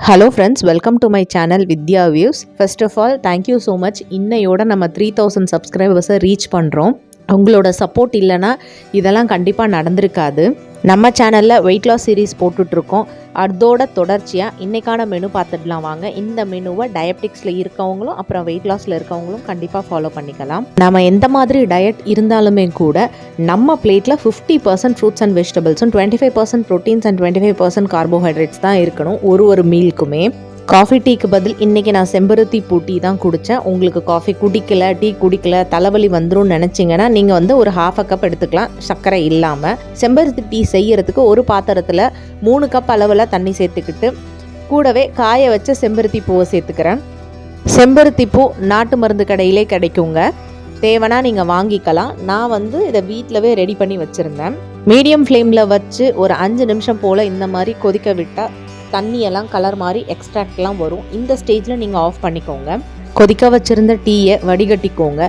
Hello friends welcome to my channel Vidya views first of all thank you so much இன்னையோட நம்ம three thousand சப்ஸ்கிரைபர்ஸை reach பண்ணுறோம் உங்களோட support இல்லைன்னா இதெல்லாம் கண்டிப்பாக நடந்திருக்காது. நம்ம சேனலில் வெயிட் லாஸ் சீரீஸ் போட்டுட்ருக்கோம். அதோட தொடர்ச்சியாக இன்றைக்கான மெனு பார்த்துடலாம் வாங்க. இந்த மெனுவை டயபெட்டிக்ஸில் இருக்கவங்களும் அப்புறம் வெயிட் லாஸில் இருக்கவங்களும் கண்டிப்பாக ஃபாலோ பண்ணிக்கலாம். நம்ம எந்த மாதிரி டயட் இருந்தாலுமே கூட நம்ம பிளேட்டில் fifty percent fruits and வெஜிடபிள்ஸும் twenty five percent proteins and twenty five percent carbohydrates தான் இருக்கணும் ஒரு ஒரு மீலுக்குமே காஃபி டீக்கு பதில் இன்றைக்கி நான் செம்பருத்தி பூ டீ தான் குடித்தேன் உங்களுக்கு காஃபி குடிக்கல டீ குடிக்கல தலைவலி வந்துடும் நினச்சிங்கன்னா நீங்கள் வந்து ஒரு ஹாஃப் அ கப் எடுத்துக்கலாம். சர்க்கரை இல்லாமல் செம்பருத்தி டீ செய்யறதுக்கு ஒரு பாத்திரத்தில் மூணு கப் அளவில் தண்ணி சேர்த்துக்கிட்டு கூடவே காய வச்ச செம்பருத்தி பூவை சேர்த்துக்கிறேன். செம்பருத்தி பூ நாட்டு மருந்து கடையிலே கிடைக்குங்க. தேவைனா நீங்கள் வாங்கிக்கலாம். நான் வந்து இதை வீட்டிலவே ரெடி பண்ணி வச்சுருந்தேன். மீடியம் ஃப்ளேமில் வச்சு ஒரு அஞ்சு நிமிஷம் போல் இந்த மாதிரி கொதிக்க விட்டால் தண்ணியெல்லாம் கலர் மாதிரி எக்ஸ்ட்ராக்ட்லாம் வரும். இந்த ஸ்டேஜில் நீங்கள் ஆஃப் பண்ணிக்கோங்க. கொதிக்க வச்சுருந்த டீயை வடிகட்டிக்கோங்க.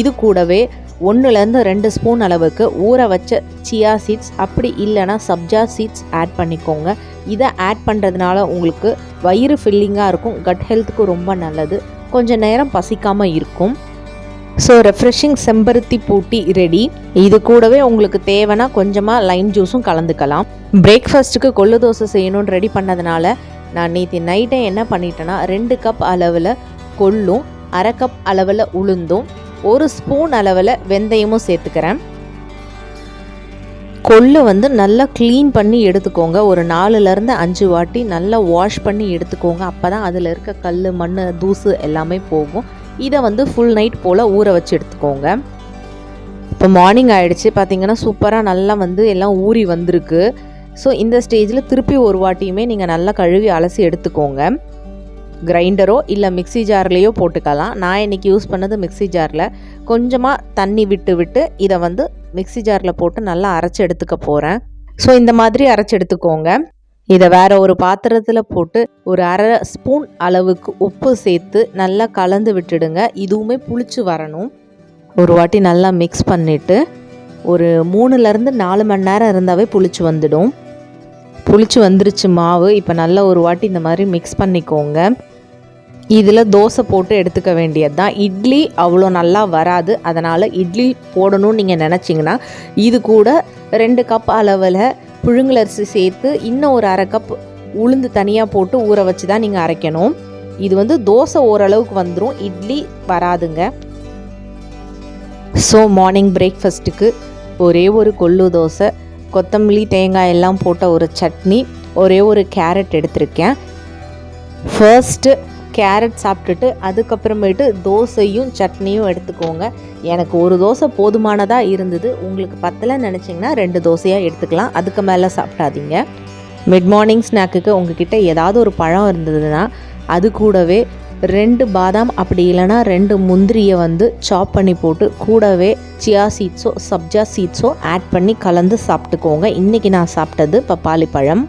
இது கூடவே ஒன்றுலேருந்து ரெண்டு ஸ்பூன் அளவுக்கு ஊற வச்ச சியா சீட்ஸ் அப்படி இல்லைன்னா சப்ஜா சீட்ஸ் ஆட் பண்ணிக்கோங்க. இதை ஆட் பண்ணுறதுனால உங்களுக்கு வயிறு ஃபில்லிங்காக இருக்கும். கட் ஹெல்த்துக்கு ரொம்ப நல்லது. கொஞ்சம் நேரம் பசிக்காமல் இருக்கும். ஸோ ரெஃப்ரெஷிங் செம்பருத்தி பூட்டி ரெடி இது கூடவே உங்களுக்கு தேவைன்னா கொஞ்சமாக லைம் ஜூஸும் கலந்துக்கலாம். பிரேக்ஃபாஸ்ட்டுக்கு கொள்ளு தோசை செய்யணும்னு ரெடி பண்ணதுனால நான் நேற்று நைட்டே என்ன பண்ணிட்டேன்னா ரெண்டு கப் அளவில் கொள்ளும் அரை கப் அளவில் உளுந்தும் ஒரு ஸ்பூன் அளவில் வெந்தயமும் சேர்த்துக்கிறேன். கொள்ளு வந்து நல்லா க்ளீன் பண்ணி எடுத்துக்கோங்க. ஒரு நாலுலேருந்து அஞ்சு வாட்டி நல்லா வாஷ் பண்ணி எடுத்துக்கோங்க. அப்போ தான் அதில் இருக்க கல் மண் தூசு எல்லாமே போகும். இதை வந்து ஃபுல் நைட் போல் ஊற வச்சு எடுத்துக்கோங்க. இப்போ மார்னிங் ஆகிடுச்சு பார்த்தீங்கன்னா சூப்பராக நல்லா வந்து எல்லாம் ஊறி வந்திருக்கு. ஸோ இந்த ஸ்டேஜில் திருப்பி ஒரு வாட்டியுமே நீங்கள் நல்லா கழுவி அலசி எடுத்துக்கோங்க. கிரைண்டரோ இல்லை மிக்ஸி ஜார்லேயோ போட்டுக்கலாம். நான் இன்றைக்கி யூஸ் பண்ணது மிக்ஸி ஜாரில் கொஞ்சமாக தண்ணி விட்டு விட்டு இதை வந்து மிக்ஸி ஜாரில் போட்டு நல்லா அரைச்சி எடுத்துக்க போகிறேன் ஸோ இந்த மாதிரி அரைச்சி எடுத்துக்கோங்க. இதை வேற ஒரு பாத்திரத்தில் போட்டு ஒரு அரை ஸ்பூன் அளவுக்கு உப்பு சேர்த்து நல்லா கலந்து விட்டுடுங்க. இதுவுமே புளிச்சு வரணும். ஒரு வாட்டி நல்லா மிக்ஸ் பண்ணிவிட்டு ஒரு மூணுலேருந்து நாலு மணி நேரம் இருந்தாவே புளிச்சு வந்துடும். புளிச்சு வந்துருச்சு மாவு. இப்போ நல்லா ஒரு வாட்டி இந்த மாதிரி மிக்ஸ் பண்ணிக்கோங்க. இதில் தோசை போட்டு எடுத்துக்க வேண்டியது தான் இட்லி அவ்வளோ நல்லா வராது. அதனால் இட்லி போடணும்னு நீங்கள் நினச்சிங்கன்னா இது கூட ரெண்டு கப் அளவில் புழுங்கலரிசி சேர்த்து இன்னும் ஒரு அரை கப் உளுந்து தனியாக போட்டு ஊற வச்சு தான் நீங்கள் அரைக்கணும். இது வந்து தோசை ஓரளவுக்கு வந்துடும் இட்லி வராதுங்க. ஸோ மார்னிங் பிரேக்ஃபஸ்ட்டுக்கு ஒரே ஒரு கொள்ளு தோசை கொத்தமல்லி தேங்காய் எல்லாம் போட்ட ஒரு சட்னி ஒரே ஒரு கேரட் எடுத்திருக்கேன். ஃபர்ஸ்ட்டு கேரட் சாப்பிட்டுட்டு அதுக்கப்புறமேட்டு தோசையும் சட்னியும் எடுத்துக்கோங்க. எனக்கு ஒரு தோசை போதுமானதாக இருந்தது. உங்களுக்கு பத்தலை நினச்சிங்கன்னா ரெண்டு தோசையாக எடுத்துக்கலாம். அதுக்கு மேலே சாப்பிடாதீங்க. மிட் மார்னிங் ஸ்நாக்குக்கு உங்ககிட்ட ஏதாவது ஒரு பழம் இருந்ததுன்னா அது கூடவே ரெண்டு பாதாம் அப்படி இல்லைன்னா ரெண்டு முந்திரியை வந்து சாப் பண்ணி போட்டு கூடவே சியா சீட்ஸோ சப்ஜா சீட்ஸோ ஆட் பண்ணி கலந்து சாப்பிட்டுக்கோங்க. இன்றைக்கி நான் சாப்பிட்டது பப்பாளி பழம்.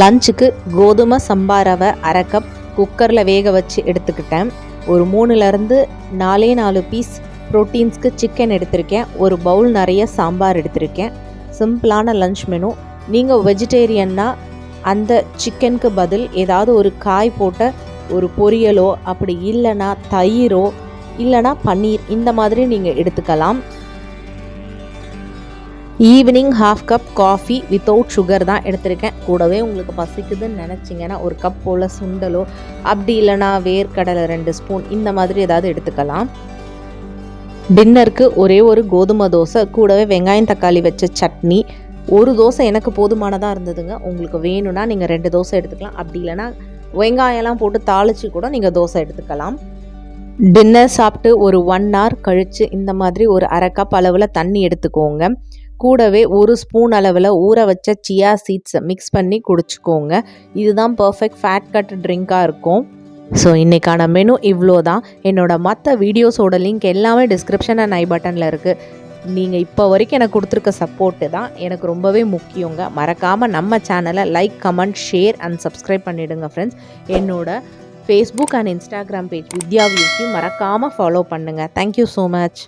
லஞ்சுக்கு கோதுமை சம்பா ரவை அரை கப் குக்கரில் வேக வச்சு எடுத்துக்கிட்டேன். ஒரு மூணுலேருந்து நாலே நாலு பீஸ் ப்ரோட்டீன்ஸ்க்கு சிக்கன் எடுத்திருக்கேன். ஒரு பவுல் நிறைய சாம்பார் எடுத்திருக்கேன். சிம்பிளான லன்ச் மெனு நீங்கள் வெஜிடேரியன்னா அந்த சிக்கனுக்கு பதில் ஏதாவது ஒரு காய் போட்ட ஒரு பொரியலோ அப்படி இல்லைன்னா தயிரோ இல்லைனா பன்னீர் இந்த மாதிரி நீங்கள் எடுத்துக்கலாம். Evening half cup coffee without sugar தான் எடுத்திருக்கேன். கூடவே உங்களுக்கு பசிக்குதுன்னு நினச்சிங்கன்னா ஒரு கப் போல் சுண்டலோ அப்படி இல்லைனா வேர்க்கடலை ரெண்டு ஸ்பூன் இந்த மாதிரி ஏதாவது எடுத்துக்கலாம். டின்னருக்கு ஒரே ஒரு கோதுமை தோசை கூடவே வெங்காயம் தக்காளி வச்ச சட்னி. ஒரு தோசை எனக்கு போதுமானதாக இருந்ததுங்க. உங்களுக்கு வேணும்னா நீங்கள் ரெண்டு தோசை எடுத்துக்கலாம். அப்படி இல்லைனா வெங்காயம்லாம் போட்டு தாளித்து கூட நீங்கள் தோசை எடுத்துக்கலாம். டின்னர் சாப்பிட்டு ஒரு ஒன் ஹவர் கழித்து இந்த மாதிரி ஒரு அரை கப் அளவில் தண்ணி எடுத்துக்கோங்க. கூடவே ஒரு ஸ்பூன் அளவில் ஊற வச்ச சியா சீட்ஸை மிக்ஸ் பண்ணி குடிச்சிக்கோங்க. இதுதான் பர்ஃபெக்ட் ஃபேட் கட் ட்ரிங்காக இருக்கும். ஸோ இன்றைக்கான மெனு இவ்வளோ தான் என்னோடய மற்ற வீடியோஸோட லிங்க் எல்லாமே டிஸ்கிரிப்ஷன் அண்ட் ஐ பட்டனில் இருக்குது நீங்கள் இப்போ வரைக்கும் எனக்கு கொடுத்துருக்க சப்போர்ட்டு தான். எனக்கு ரொம்பவே முக்கியங்க. மறக்காமல் நம்ம சேனலை like comment share and subscribe பண்ணிவிடுங்க ஃப்ரெண்ட்ஸ் என்னோட Facebook and Instagram page Vidya வியூஸையும் மறக்காமல் ஃபாலோ பண்ணுங்கள் தேங்க்யூ ஸோ மச்